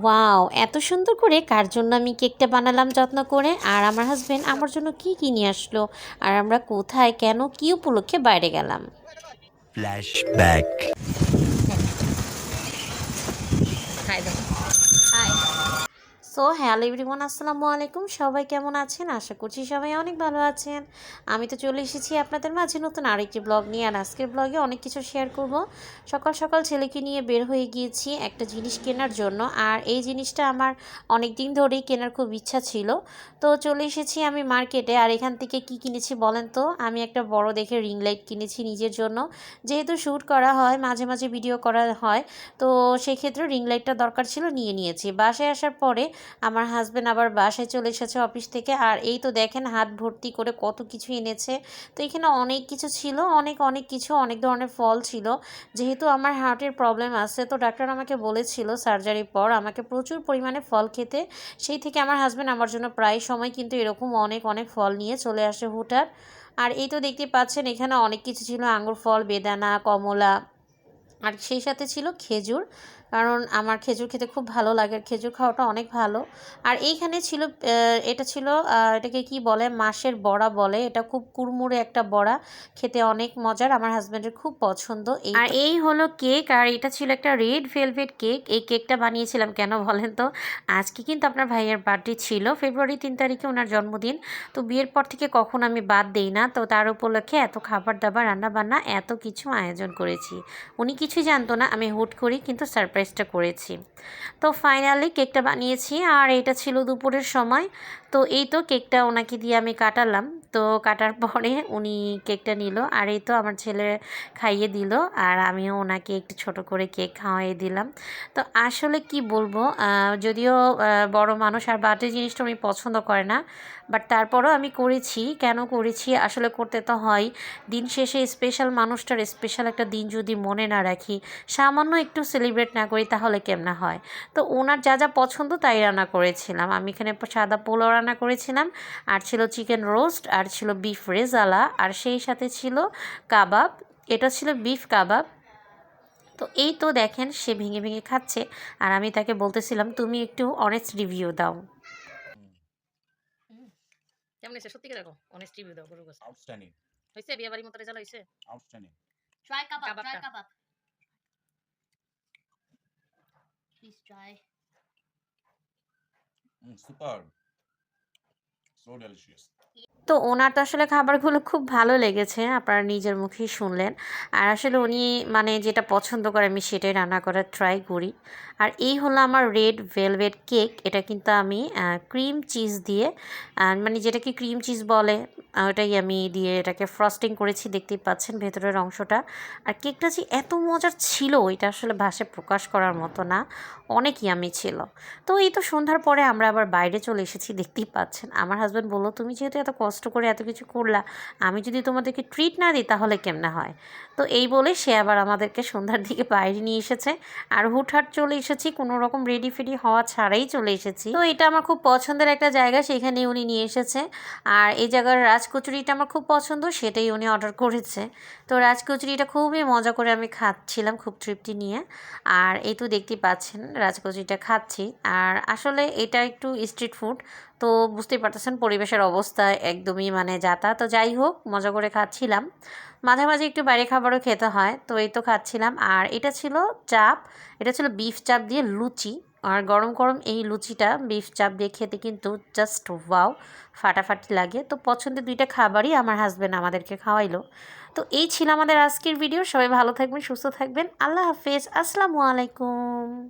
Wow এত সুন্দর করে কার জন্য আমি কেকটা বানালাম যত্ন করে? আর আমার হাজব্যান্ড আমার জন্য কি কি নিয়ে আসলো? আর আমরা কোথায় কেন কি উপলক্ষে বাইরে গেলাম? Flashback. সো হ্যালো এভরিওয়ান, আসসালামু আলাইকুম। সবাই কেমন আছেন? আশা করছি সবাই অনেক ভালো আছেন। আমি তো চলে এসেছি আপনাদের মাঝে নতুন আরেকটি ব্লগ নিয়ে, আর আজকের ব্লগে অনেক কিছু শেয়ার করব। সকাল সকাল ছেলেকে নিয়ে বের হয়ে গিয়েছি একটা জিনিস কেনার জন্য, আর এই জিনিসটা আমার অনেক দিন ধরেই কেনার খুব ইচ্ছা ছিল। তো চলে এসেছি আমি মার্কেটে, আর এখান থেকে কি কিনেছি বলেন তো? আমি একটা বড় দেখে রিং লাইট কিনেছি নিজের জন্য। যেহেতু শ্যুট করা হয়, মাঝে মাঝে ভিডিও করা হয়, তো সেক্ষেত্রে রিং লাইটটা দরকার ছিল, নিয়ে নিয়েছি। বাসায় আসার পরে আমার হাজব্যান্ড আবার বাসায় চলে এসেছে অফিস থেকে, আর এই তো দেখেন হাত ভর্তি করে কত কিছু এনেছে। তো এখানে অনেক কিছু ছিল, অনেক অনেক কিছু, অনেক ধরনের ফল ছিল। যেহেতু আমার হার্টের প্রবলেম আছে, তো ডাক্তার আমাকে বলেছিল সার্জারির পর আমাকে প্রচুর পরিমাণে ফল খেতে। সেই থেকে আমার হাজব্যান্ড আমার জন্য প্রায় সময় কিন্তু এরকম অনেক অনেক ফল নিয়ে চলে আসে হুটার। আর এই তো দেখতে পাচ্ছেন এখানে অনেক কিছু ছিল আঙুর ফল, বেদানা, কমলা, আর সেই সাথে ছিল খেজুর। কারণ আমার খেজুর খেতে খুব ভালো লাগে। খেজুর খাওয়াটা অনেক ভালো। আর এইখানে ছিল এটা ছিল এটাকে কি বলে? মাসের বড়া বলে। এটা খুব কুড়মুড়ে একটা বড়া। খেতে অনেক মজার। আমার হাজব্যান্ডের খুব পছন্দ। এই আর এই হলো কেক। আর এটা ছিল একটা রেড ভেলভেট কেক এই কেকটা বানিয়েছিলাম কেন বলেন তো? আজকে কিন্তু আপনার ভাইয়ের বার্থডে ছিল। ফেব্রুয়ারি তিন তারিখে ওনার জন্মদিন। তো বিয়ের পর থেকে কখন আমি বাদ দেই না। তো তার উপলক্ষে এত খাবার দাবার রান্না বান্না এত কিছু আয়োজন করেছি। উনি কিছুই জানতো না। আমি হুট করি কিন্তু সারপ্রাইজটা করেছি। তো ফাইনালি কেকটা বানিয়েছি আর এটা ছিল দুপুরের সময়। তো এই তো কেকটা ওনাকে দিয়ে আমি কাটালাম। তো কাটার পরে উনি কেকটা নিল আর এই তো আমার ছেলে খাইয়ে দিল আর আমিও ওনাকে একটু ছোট করে কেক খাওয়াই দিলাম। তো আসলে কি বলব যদিও বড় মানুষ আর বার্থডে জিনিসটা উনি পছন্দ করে না বাট তারপরও আমি করেছি। কেন করেছি? আসলে করতে তো হয়। দিন শেষে স্পেশাল মানুষটার স্পেশাল একটা দিন যদি মনে না রাখি, সামান্য একটু সেলিব্রেট না করি তাহলে কেমনা হয়? তো ওনার যা যা পছন্দ তাই রান্না করেছিলাম। আমি এখানে সাদা পোলাও রান্না করেছিলাম আর ছিল চিকেন রোস্ট আর ছিল বিফ রেজালা আর সেই সাথে ছিল কাবাব এটা ছিল বিফ কাবাব তো এই তো দেখেন সে ভেঙে ভেঙে খাচ্ছে আর আমি তাকে বলতেছিলাম তুমি একটু অনেস্ট রিভিউ দাও কেমন হয়েছে সত্যি করে অনেস্ট রিভিউ দাও গরুর গোস্ত. হয়েছে বিয়ে বাড়ির মতো রেজাল্ট হয়েছে Outstanding. Try kebab. Try Kebab. kebab. Please try. তো ওনার তো আসলে খাবারগুলো খুব ভালো লেগেছে, আপনারা নিজের মুখেই শুনলেন। আর আসলে উনি মানে যেটা পছন্দ করে আমি সেটাই রান্না করার ট্রাই করি। আর এই হলো আমার রেড ভেলভেট কেক এটা কিন্তু আমি ক্রিম চিজ দিয়ে মানে যেটাকে ক্রিম চিজ বলে ওটাই আমি দিয়ে এটাকে ফ্রস্টিং করেছি, দেখতেই পাচ্ছেন ভেতরের অংশটা। আর কেকটা যে এত মজার ছিল এটা আসলে ভাষায় প্রকাশ করার মতো না, অনেক ইয়ামি ছিল। তো এই তো সন্ধ্যার পরে আমরা আবার বাইরে চলে এসেছি, দেখতেই পাচ্ছেন। আমার হাজব্যান্ড বলল, তুমি যেহেতু এত কষ্ট করে এত কিছু করলা, আমি যদি তোমাদেরকে ট্রিট না দিই, তাহলে কেমনে হয়? তো এই বলে সে আবার আমাদেরকে সন্ধ্যার দিকে বাইরে নিয়ে এসেছে। আর হুটহাট চলে এসেছি, কোনো রকম রেডি ফেডি হওয়া ছাড়াই চলে এসেছি। তো এটা আমার খুব পছন্দের একটা জায়গা, সেখানে উনি নিয়ে এসেছে। আর এই জায়গার রাজকচুরিটা আমার খুব পছন্দ, সেটাই উনি অর্ডার করেছে। তো রাজকচুরিটা খুবই মজা করে আমি খাচ্ছিলাম, খুব তৃপ্তি নিয়ে। আর এই তো দেখতেই পাচ্ছেন, রাজকচুরিটা খাচ্ছি। আর আসলে এটা একটু স্ট্রিট ফুড তো বুঝতেই পারতেছেন পরিবেশের অবস্থা একদমই মানে যাতা। তো যাই হোক, মজা করে খাচ্ছিলাম। মাঝে মাঝে একটু বাইরে খাবারও খেতে হয়, তো এই তো খাচ্ছিলাম। আর এটা ছিল চাপ, এটা ছিল বিফ চাপ দিয়ে লুচি। আর গরম গরম এই লুচিটা, বিফ, চাপ দিয়ে খেতে কিন্তু জাস্ট ওয়াও ফাটাফাটি লাগে। তো পছন্দের দুইটা খাবারই আমার হাজব্যান্ড আমাদেরকে খাওয়াইলো। তো এই ছিল আমাদের আজকের ভিডিও সবাই ভালো থাকবেন, সুস্থ থাকবেন। আল্লাহ হাফেজ। আসসালামু আলাইকুম।